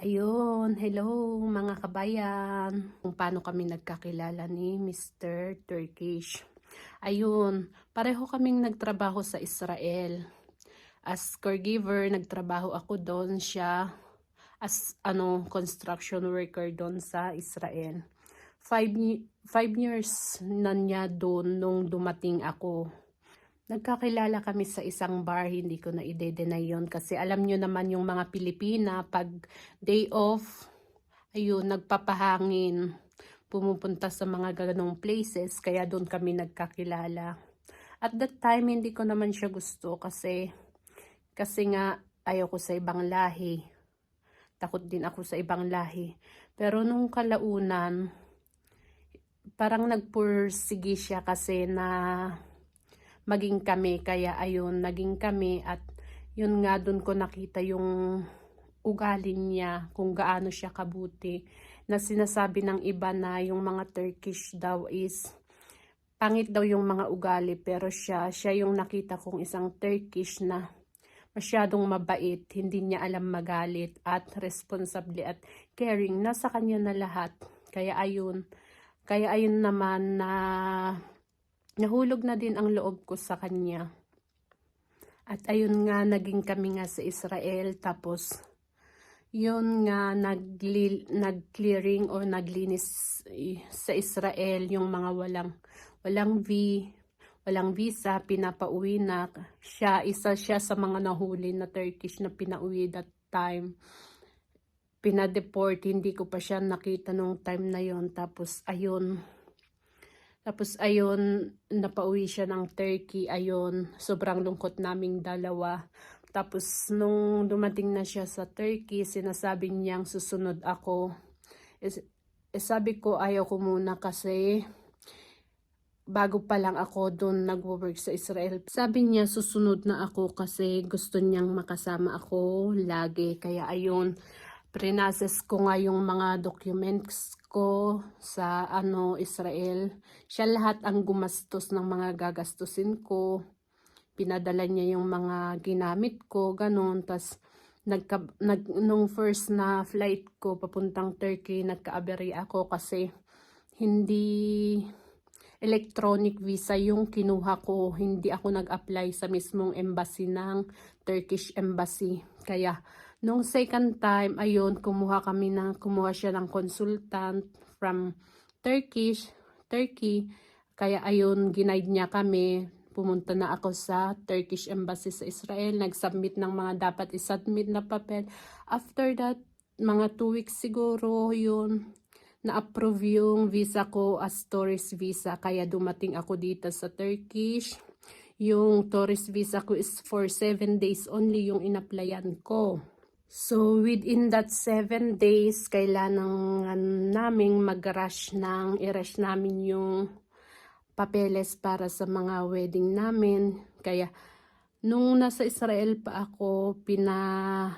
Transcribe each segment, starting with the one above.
Ayun, hello mga kabayan. Kung paano kami nagkakilala ni Mr. Turkish. Ayun, pareho kaming nagtrabaho sa Israel. As caregiver, nagtrabaho ako doon siya as ano construction worker doon sa Israel. Five, five years na niya doon nung dumating ako Nagkakilala kami sa isang bar, hindi ko na ide-deny yun kasi alam nyo naman yung mga Pilipina, pag day off, ayun, nagpapahangin, pumupunta sa mga ganong places, kaya doon kami nagkakilala. At that time, hindi ko naman siya gusto kasi, kasi nga, ayoko sa ibang lahi. Takot din ako sa ibang lahi. Pero nung kalaunan, parang nagpursige siya kasi na maging kami. Kaya ayun, naging kami at yun nga doon ko nakita yung ugali niya, kung gaano siya kabuti. Na sinasabi ng iba na yung mga Turkish daw is pangit daw yung mga ugali pero siya, siya yung nakita kong isang Turkish na masyadong mabait, hindi niya alam magalit at responsable at caring. Nasa kanya na lahat. Kaya ayun, kaya ayun naman na nahulog na din ang loob ko sa kanya. At ayun nga, naging kami nga sa Israel. Tapos, yun nga, nag-clearing or naglinis eh, sa Israel yung mga walang, walang V, walang visa, pinapauwi na. Siya, isa siya sa mga nahuli na Turkish na pinauwi that time. Pinadeport, hindi ko pa siya nakita nung time na yon Tapos, ayun, tapos ayun, napauwi siya ng Turkey. Ayun, sobrang lungkot naming dalawa. Tapos nung dumating na siya sa Turkey, sinasabi niyang susunod ako. Eh, eh, sabi ko ayaw ko muna kasi bago pa lang ako doon nagwo-work sa Israel. Sabi niya susunod na ako kasi gusto niyang makasama ako lagi. Kaya ayun, prinases ko nga yung mga documents ko sa ano Israel. Siya lahat ang gumastos ng mga gagastusin ko. Pinadala niya yung mga ginamit ko, ganun. Tapos nagka, nag, nung first na flight ko papuntang Turkey, nagka-aberry ako kasi hindi electronic visa yung kinuha ko. Hindi ako nag-apply sa mismong embassy ng Turkish embassy. Kaya nung second time, ayun, kumuha kami ng, kumuha siya ng consultant from Turkish, Turkey. Kaya ayun, ginaid niya kami. Pumunta na ako sa Turkish Embassy sa Israel. Nag-submit ng mga dapat isubmit na papel. After that, mga two weeks siguro yun, na-approve yung visa ko as tourist visa. Kaya dumating ako dito sa Turkish. Yung tourist visa ko is for 7 days only yung inapplyan ko. So, within that 7 days, kailangan naming mag-rush ng, i-rush namin yung papeles para sa mga wedding namin. Kaya, nung nasa Israel pa ako, pina,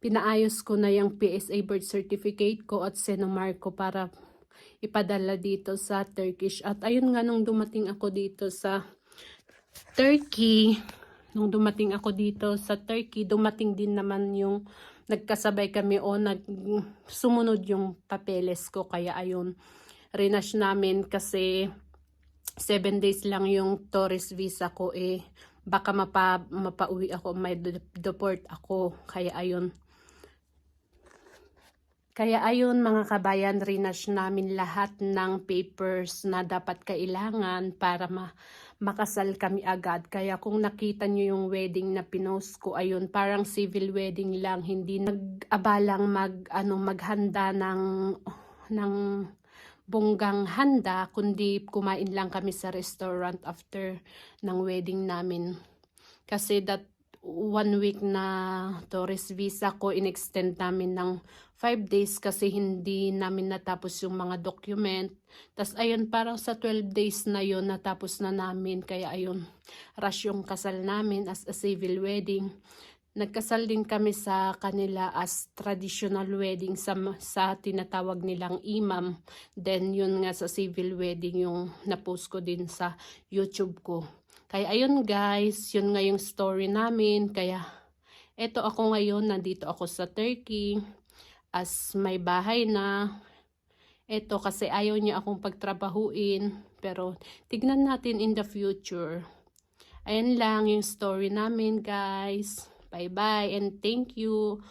pinaayos ko na yung PSA birth certificate ko at Senomar ko para ipadala dito sa Turkish. At ayun nga, nung dumating ako dito sa Turkey, nung dumating ako dito sa Turkey, dumating din naman yung nagkasabay kami o nag sumunod yung papeles ko. Kaya ayun, renash namin kasi 7 days lang yung tourist visa ko eh. Baka mapa, mapauwi ako, may de- deport ako. Kaya ayun. Kaya ayun mga kabayan, renash namin lahat ng papers na dapat kailangan para ma makasal kami agad. Kaya kung nakita nyo yung wedding na pinost ko, ayun, parang civil wedding lang, hindi nag-abalang mag, ano, maghanda ng, ng bonggang handa, kundi kumain lang kami sa restaurant after ng wedding namin. Kasi that one week na tourist visa ko, in-extend namin ng 5 days kasi hindi namin natapos yung mga document. Tapos ayun, parang sa 12 days na yon natapos na namin. Kaya ayun, rush yung kasal namin as a civil wedding. Nagkasal din kami sa kanila as traditional wedding sa, sa tinatawag nilang imam. Then yun nga sa civil wedding yung napost ko din sa YouTube ko. Kaya ayun guys, yun nga yung story namin. Kaya eto ako ngayon, nandito ako sa Turkey as may bahay na. Ito kasi ayaw niya akong pagtrabahuin. Pero tignan natin in the future. Ayan lang yung story namin guys. Bye bye and thank you.